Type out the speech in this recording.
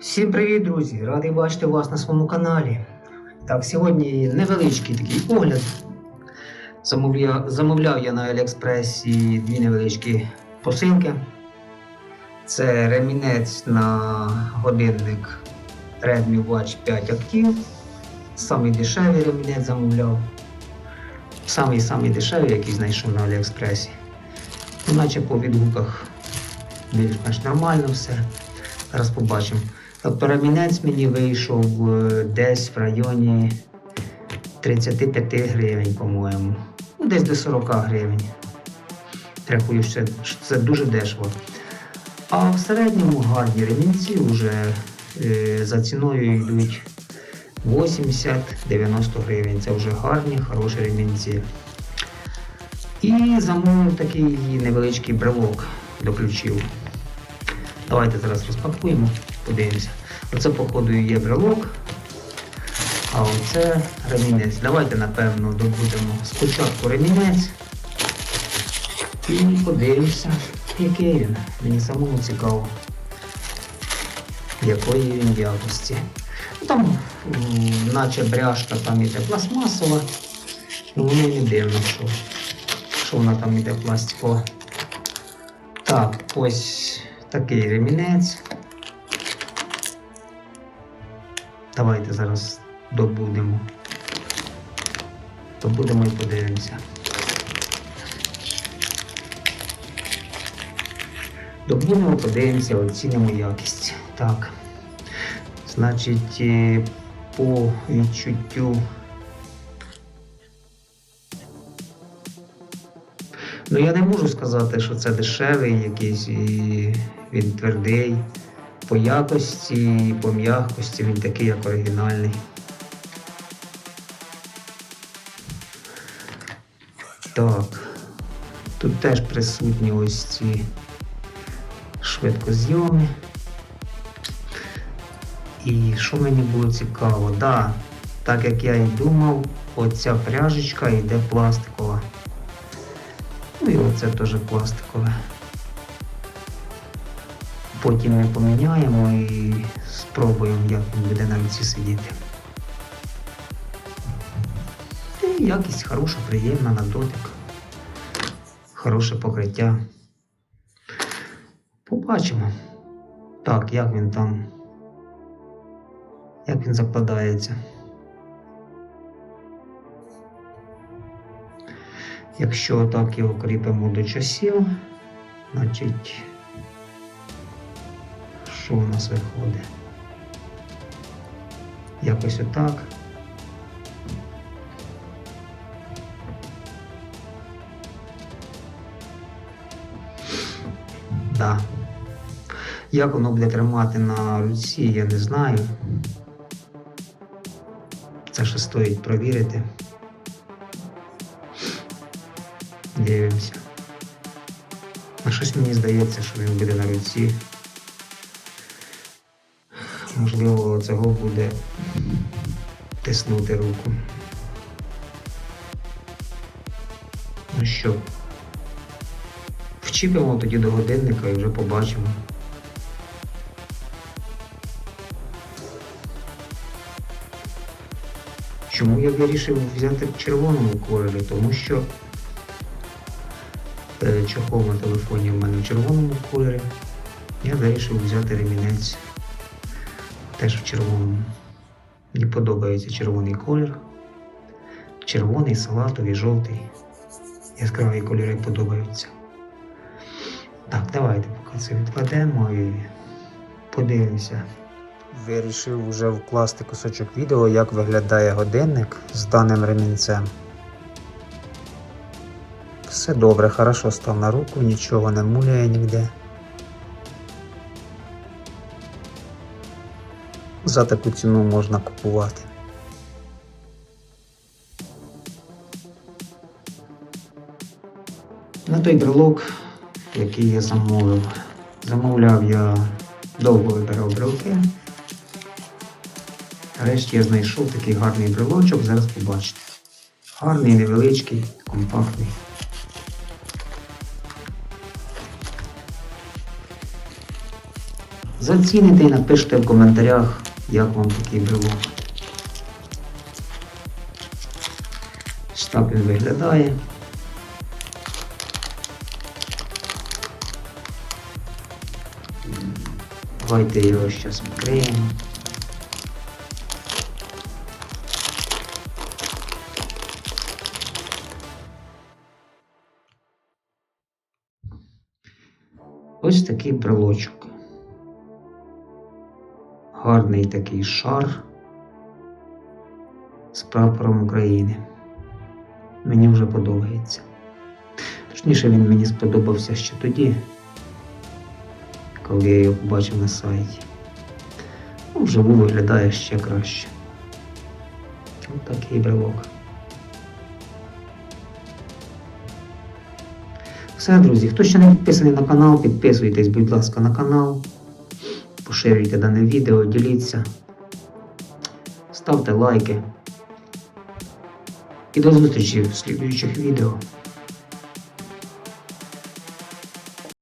Всім привіт, друзі! Радий бачити вас на своєму каналі. Так, сьогодні невеличкий такий огляд. Замовляв, замовляв я на Аліекспресі дві невеличкі посилки. Це ремінець на годинник Redmi Watch 5 Active. Самий дешевий ремінець замовляв. Самий самий дешевий, який знайшов на Аліекспресі. Ну, Наче по відгуках більш-менш нормально все. Зараз побачимо. Тобто ремінець мені вийшов е, десь в районі 35 гривень, по-моєму. Ну, десь до 40 гривень. Рахую, що це, дуже дешево. А в середньому гарні ремінці вже е, за ціною йдуть 80-90 гривень. Це вже гарні, хороші ремінці. І замовив такий невеличкий брелок до ключів. Давайте зараз розпакуємо, подивимося. Оце, походу, є брелок. А оце ремінець. Давайте, напевно, добудемо спочатку ремінець. І подивимося, який він. Мені самому цікаво, якої він якості. Ну, Там, наче бряшка там іде пластмасова. Ну, воно не дивно, що, що вона там іде пластикова. Так, ось такий ремінець. Давайте зараз добудемо. Добудемо і подивимося. Добудемо, подивимося, оцінимо якість. Так. Значить, е, по відчуттю. Ну, я не можу сказати, що це дешевий якийсь і він твердий. По якості, по м'якості він такий, як оригінальний. Так. Тут теж присутні ось ці швидкозйоми. І що мені було цікаво, да, так як я і думав, оця пряжечка йде пластикова. Ну і оце теж пластикове. Потім ми поміняємо і спробуємо, як він буде на руці сидіти. І якість хороша, приємна на дотик. Хороше покриття. Побачимо. Так, як він там. Як він закладається. Якщо так його кріпимо до часів, значить, що у нас виходить? Якось отак. Да. Як воно буде тримати на руці, я не знаю. Це ще стоїть провірити. Дивимося. А щось мені здається, що він буде на руці. Можливо, цього буде тиснути руку. Ну що, вчіпимо тоді до годинника і вже побачимо. Чому я вирішив взяти в червоному кольорі? Тому що е, чохол на телефоні в мене в червоному кольорі. Я вирішив взяти ремінець теж в червоному. Мені подобається червоний колір. Червоний, салатовий, жовтий. Яскраві кольори подобаються. Так, давайте поки це відкладемо і подивимося. Вирішив вже вкласти кусочок відео, як виглядає годинник з даним ремінцем. Все добре, хорошо став на руку, нічого не муляє ніде. За таку ціну можна купувати. На той брелок, який я замовив. Замовляв я довго вибирав брелки. Нарешті я знайшов такий гарний брелочок, зараз побачите. Гарний, невеличкий, компактний. Заціните і напишіть в коментарях, як вам такий брелок. Він виглядає. Давайте його зараз відкриємо. Ось такий брелочок. Гарний такий шар з прапором України. Мені вже подобається. Точніше, він мені сподобався ще тоді, коли я його побачив на сайті. Ну, вживу виглядає ще краще. Ось такий брелок. Все, друзі, хто ще не підписаний на канал, підписуйтесь, будь ласка, на канал. Поширюйте дане відео, діліться. Ставте лайки. І до зустрічі в слідуючих відео.